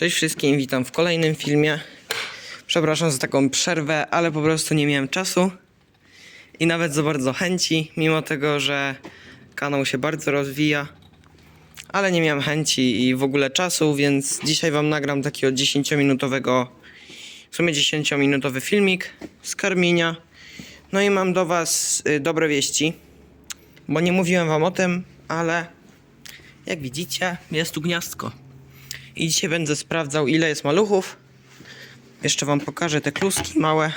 Cześć wszystkim, witam w kolejnym filmie. Przepraszam za taką przerwę, ale po prostu nie miałem czasu i nawet za bardzo chęci, mimo tego, że kanał się bardzo rozwija, ale nie miałem chęci i w ogóle czasu, więc dzisiaj Wam nagram takiego 10-minutowego, w sumie 10-minutowy filmik z karmienia. No i mam do Was y, dobre wieści, bo nie mówiłem Wam o tym, ale jak widzicie, jest tu gniazdko. I dzisiaj będę sprawdzał, ile jest maluchów. Jeszcze wam pokażę te kluski małe.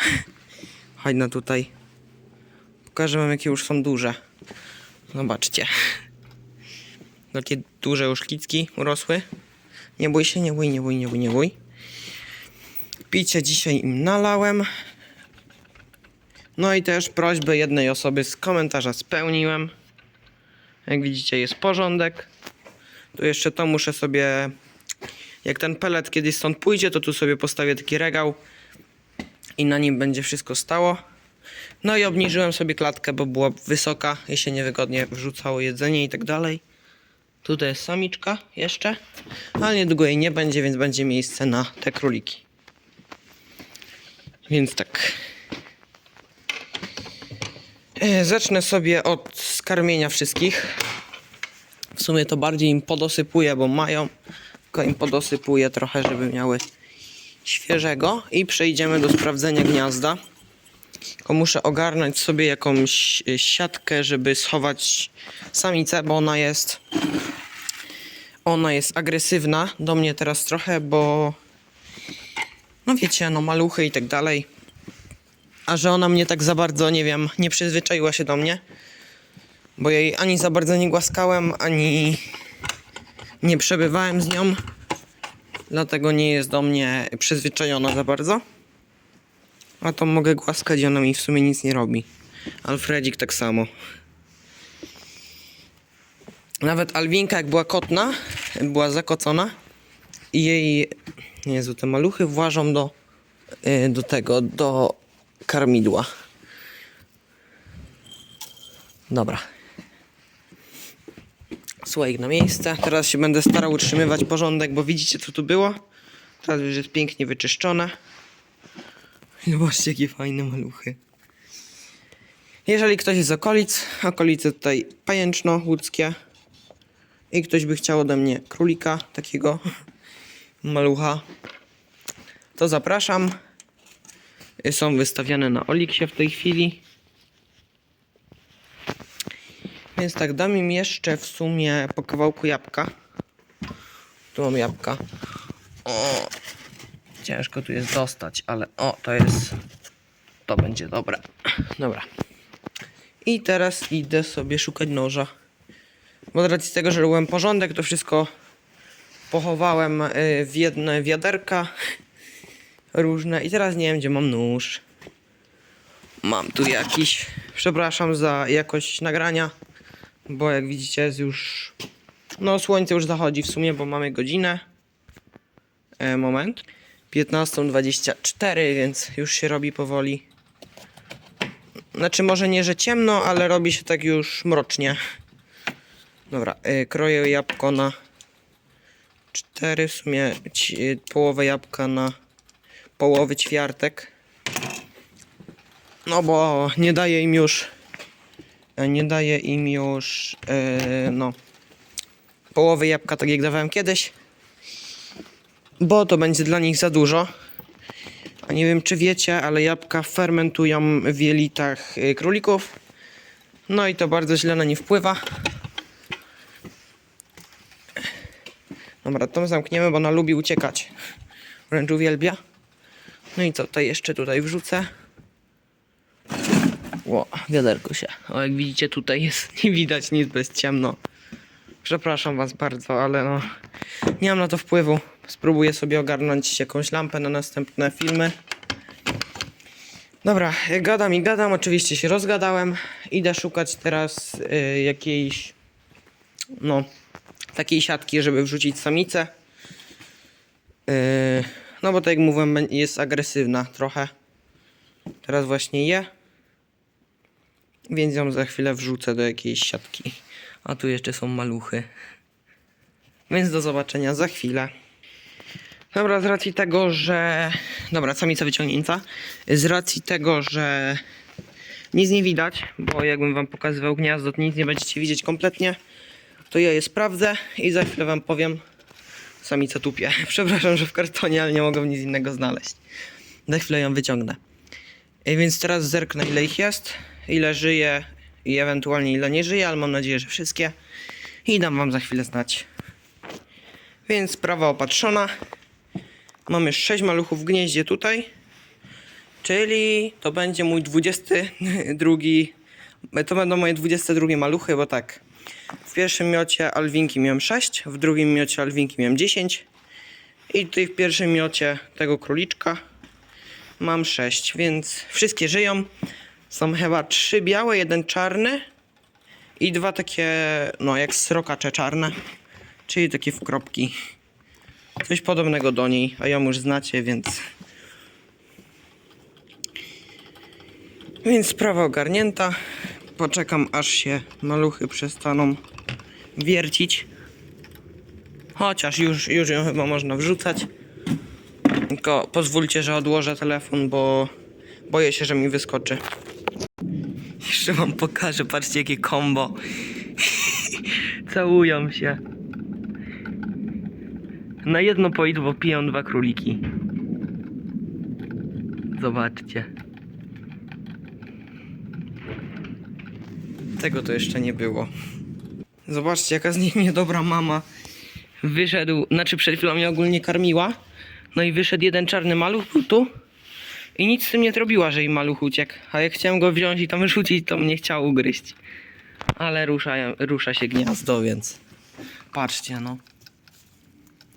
Chodź na tutaj. Pokażę wam, jakie już są duże. Zobaczcie. Takie duże już kicki urosły. Nie bój się, nie bój, nie bój, nie bój, nie bój. Picie dzisiaj im nalałem. No i też prośbę jednej osoby z komentarza spełniłem. Jak widzicie, jest porządek. Tu jeszcze to muszę sobie jak ten pelet kiedyś stąd pójdzie, to tu sobie postawię taki regał i na nim będzie wszystko stało. No i obniżyłem sobie klatkę, bo była wysoka i się niewygodnie wrzucało jedzenie i tak dalej. Tutaj jest samiczka jeszcze, ale niedługo jej nie będzie, więc będzie miejsce na te króliki. Więc tak. E, Zacznę sobie od skarmienia wszystkich. W sumie to bardziej im podosypuję, bo mają. Tylko im podosypuję trochę, żeby miały świeżego. I przejdziemy do sprawdzenia gniazda. Tylko muszę ogarnąć sobie jakąś y, siatkę, żeby schować samicę, bo ona jest. Ona jest agresywna do mnie teraz trochę, bo. No wiecie, no maluchy i tak dalej. A że ona mnie tak za bardzo, nie wiem, nie przyzwyczaiła się do mnie. Bo jej ani za bardzo nie głaskałem, ani nie przebywałem z nią. Dlatego nie jest do mnie przyzwyczajona za bardzo. A to mogę głaskać i ona mi w sumie nic nie robi. Alfredzik tak samo. Nawet Alwinka jak była kotna, była zakocona i jej, Jezu, te maluchy włażą do, y, do tego, do karmidła. Dobra. Słoik na miejsce. Teraz się będę starał utrzymywać porządek, bo widzicie co tu było? Teraz już jest pięknie wyczyszczone. Zobaczcie jakie fajne maluchy. Jeżeli ktoś jest z okolic, okolice tutaj pajęczno łódzkie i ktoś by chciał ode mnie królika takiego malucha, to zapraszam. Są wystawiane na Oliksie w tej chwili. Więc tak, dam im jeszcze w sumie po kawałku jabłka. Tu mam jabłka. O, ciężko tu jest dostać, ale o, to jest. To będzie dobre. Dobra. I teraz idę sobie szukać noża. Bo z racji tego, że robiłem porządek, to wszystko pochowałem y, w jedne wiaderka różne. I teraz nie wiem, gdzie mam nóż. Mam tu jakiś. Przepraszam za jakość nagrania, bo jak widzicie jest już. No, słońce już zachodzi w sumie, bo mamy godzinę. E, moment. 15.24, więc już się robi powoli. Znaczy, może nie, że ciemno, ale robi się tak już mrocznie. Dobra, e, kroję jabłko na 4, w sumie e, połowę jabłka na połowy ćwiartek. No bo nie daje im już. E, Nie daje im już. e, no. Połowy jabłka, tak jak dawałem kiedyś. Bo to będzie dla nich za dużo. A nie wiem, czy wiecie, ale jabłka fermentują w jelitach e, królików. No i to bardzo źle na nie wpływa. Dobra, to zamkniemy, bo ona lubi uciekać. Wręcz uwielbia. No i co, to jeszcze tutaj wrzucę. Ło, wiaderko się. O, jak widzicie, tutaj jest, nie widać nic, jest ciemno. Przepraszam was bardzo, ale no, nie mam na to wpływu. Spróbuję sobie ogarnąć jakąś lampę na następne filmy. Dobra, gadam i gadam, oczywiście się rozgadałem. Idę szukać teraz y, jakiejś, no, takiej siatki, żeby wrzucić samicę. Yy, no bo tak jak mówiłem, jest agresywna trochę. Teraz właśnie je. Więc ją za chwilę wrzucę do jakiejś siatki. A tu jeszcze są maluchy. Więc do zobaczenia za chwilę. Dobra, z racji tego, że... Dobra, samica wyciągnięta. Z racji tego, że nic nie widać, bo jakbym wam pokazywał gniazdo, to nic nie będziecie widzieć kompletnie, to ja je sprawdzę i za chwilę wam powiem. Samica tupie. Przepraszam, że w kartonie, ale nie mogę nic innego znaleźć. Za chwilę ją wyciągnę. Więc teraz zerknę ile ich jest, ile żyje i ewentualnie ile nie żyje, ale mam nadzieję, że wszystkie. I dam wam za chwilę znać. Więc sprawa opatrzona. Mamy 6 maluchów w gnieździe tutaj. Czyli to będzie mój 22. To będą moje 22 maluchy, bo tak. W pierwszym miocie alwinki miałem 6, w drugim miocie alwinki miałem 10. I tutaj w pierwszym miocie tego króliczka mam 6, więc wszystkie żyją. Są chyba 3 białe, jeden czarny i dwa takie, no jak srokacze czarne, czyli takie w kropki. Coś podobnego do niej, a ją już znacie, więc. Więc sprawa ogarnięta. Poczekam aż się maluchy przestaną wiercić. Chociaż już, już ją chyba można wrzucać. Tylko pozwólcie, że odłożę telefon, bo boję się, że mi wyskoczy. Jeszcze wam pokażę, patrzcie jakie kombo. Całują się. Na jedno poidło piją dwa króliki. Zobaczcie. Tego to jeszcze nie było. Zobaczcie, jaka z niej niedobra mama. Wyszedł, znaczy przed chwilą mnie ogólnie karmiła. No i wyszedł jeden czarny maluch tu. I nic z tym nie zrobiła, że jej maluch uciekł. A jak chciałem go wziąć i tam rzucić, to mnie chciał ugryźć. Ale rusza, rusza się gniazdo, więc... Patrzcie, no.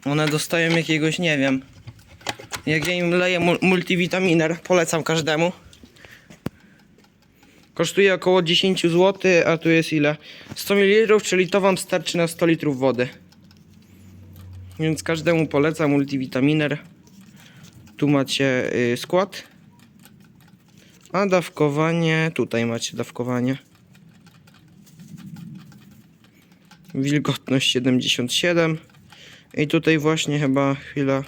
One dostają jakiegoś, nie wiem. Jak ja im leję mul- multivitaminer, polecam każdemu. Kosztuje około 10 zł, a tu jest ile? 100 ml, czyli to wam starczy na 100 litrów wody. Więc każdemu polecam multivitaminer. Tu macie y, skład. A dawkowanie, tutaj macie dawkowanie. Wilgotność 77. I tutaj właśnie chyba chwila.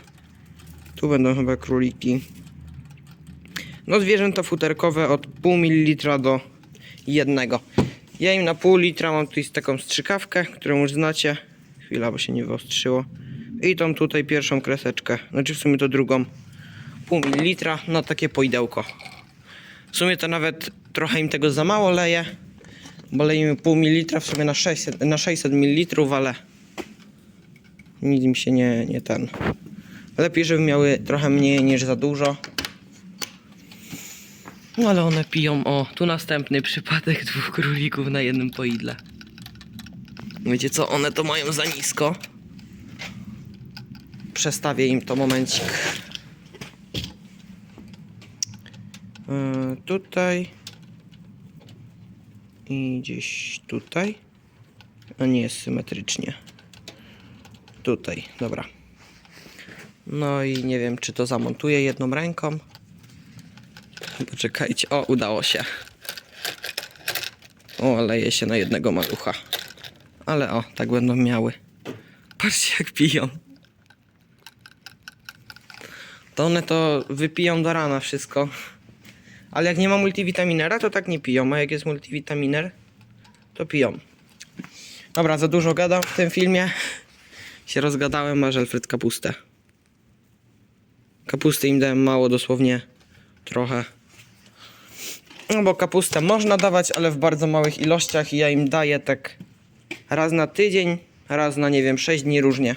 Tu będą chyba króliki. No zwierzęta futerkowe od pół mililitra do jednego. Ja im na pół litra mam tutaj taką strzykawkę, którą już znacie. Chwila, bo się nie wyostrzyło. I tą tutaj pierwszą kreseczkę, znaczy w sumie to drugą. Pół mililitra na takie poidełko. W sumie to nawet trochę im tego za mało leje, bo lejemy pół mililitra w sumie na 600, na 600 ml, ale nic im się nie, nie ten. Lepiej, żeby miały trochę mniej niż za dużo. No ale one piją, o, tu następny przypadek dwóch królików na jednym poidle. Wiecie co, one to mają za nisko. Przestawię im to momencik. Yy, tutaj. I gdzieś tutaj. A nie jest symetrycznie. Tutaj, dobra. No i nie wiem, czy to zamontuję jedną ręką. Poczekajcie, o, udało się. O, leje się na jednego malucha. Ale o, tak będą miały. Patrzcie, jak piją. To one to wypiją do rana wszystko. Ale jak nie ma multivitaminera, to tak nie piją. A jak jest multivitaminer, to piją. Dobra, za dużo gadam w tym filmie. Się rozgadałem, masz Alfred kapustę. Kapusty im dałem mało, dosłownie trochę. No bo kapustę można dawać, ale w bardzo małych ilościach i ja im daję tak raz na tydzień, raz na nie wiem, 6 dni różnie.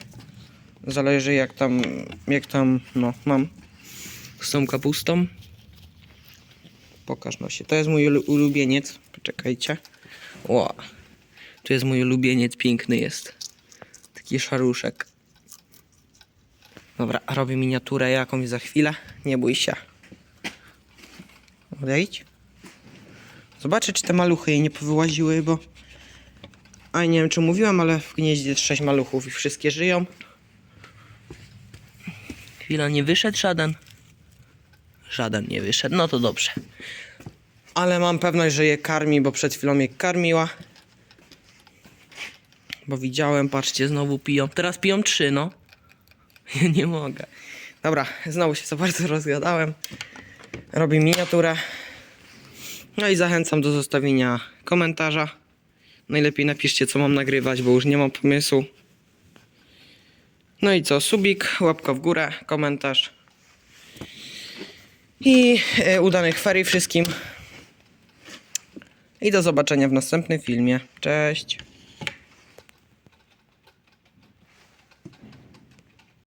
Zależy jak tam, jak tam, no, mam z tą kapustą. Pokaż no się. To jest mój ulu- ulubieniec. Poczekajcie. Ła. Tu jest mój ulubieniec, piękny jest. Taki szaruszek. Dobra, robię miniaturę jakąś za chwilę. Nie bój się. Odejdź. Zobaczę, czy te maluchy jej nie powyłaziły, bo... A nie wiem, czy mówiłem, ale w gnieździe jest 6 maluchów i wszystkie żyją. Chwila, nie wyszedł żaden. Żaden nie wyszedł, no to dobrze. Ale mam pewność, że je karmi, bo przed chwilą je karmiła. Bo widziałem, patrzcie, znowu piją. Teraz piją trzy, no. Ja nie mogę. Dobra, znowu się za bardzo rozgadałem. Robię miniaturę. No i zachęcam do zostawienia komentarza. Najlepiej napiszcie, co mam nagrywać, bo już nie mam pomysłu. No i co? Subik, łapka w górę, komentarz. I e, udanych ferii wszystkim. I do zobaczenia w następnym filmie. Cześć.